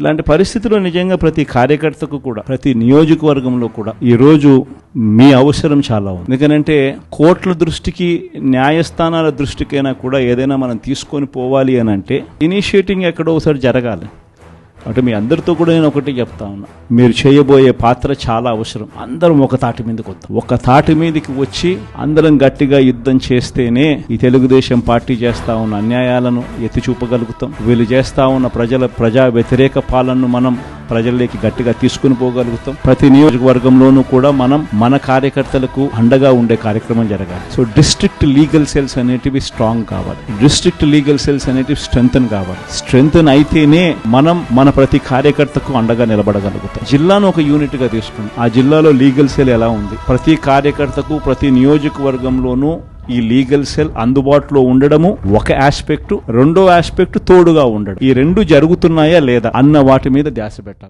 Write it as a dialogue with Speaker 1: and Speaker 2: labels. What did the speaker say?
Speaker 1: ఇలాంటి పరిస్థితుల్లో నిజంగా ప్రతి కార్యకర్తకు కూడా ప్రతి నియోజకవర్గంలో కూడా ఈరోజు మీ అవసరం చాలా ఉంది. ఎందుకనంటే కోర్టుల దృష్టికి న్యాయస్థానాల దృష్టికైనా కూడా ఏదైనా మనం తీసుకొని పోవాలి అని అంటే ఇనిషియేటింగ్ ఎక్కడో ఒకసారి జరగాలి. అంటే మీ అందరితో కూడా నేను ఒకటి చెప్తా ఉన్నా. మీరు చేయబోయే పాత్ర చాలా అవసరం. అందరం ఒక తాటి మీదకి వద్దాం. ఒక తాటి మీదకి వచ్చి అందరం గట్టిగా యుద్ధం చేస్తేనే ఈ తెలుగుదేశం పార్టీ చేస్తా ఉన్న అన్యాయాలను ఎత్తి చూపగలుగుతాం. వీళ్ళు చేస్తా ఉన్న ప్రజల ప్రజా వ్యతిరేక పాలనను మనం ప్రజల్లోకి గట్టిగా తీసుకుని పోగలుగుతాం. ప్రతి నియోజకవర్గంలోనూ కూడా మనం మన కార్యకర్తలకు అండగా ఉండే కార్యక్రమం జరగాలి. సో డిస్ట్రిక్ట్ లీగల్ సెల్స్ అనేటివి స్ట్రాంగ్ కావాలి. డిస్ట్రిక్ట్ లీగల్ సెల్స్ అనేటివి స్ట్రెంగ్తన్ కావాలి. స్ట్రెంగ్తన్ అయితేనే మనం మన ప్రతి కార్యకర్తకు అండగా నిలబడగలుగుతాం. జిల్లాను ఒక యూనిట్గా తీసుకుని ఆ జిల్లాలో లీగల్ సెల్ ఎలా ఉంది? ప్రతి కార్యకర్తకు ప్రతి నియోజకవర్గంలోనూ ఈ లీగల్ సెల్ అందుబాటులో ఉండడము ఒక ఆస్పెక్ట్ రెండో ఆస్పెక్ట్ తోడుగా ఉండడం. ఈ రెండు జరుగుతున్నాయా లేదా అన్న వాటి మీద ధ్యాస పెట్టాలి.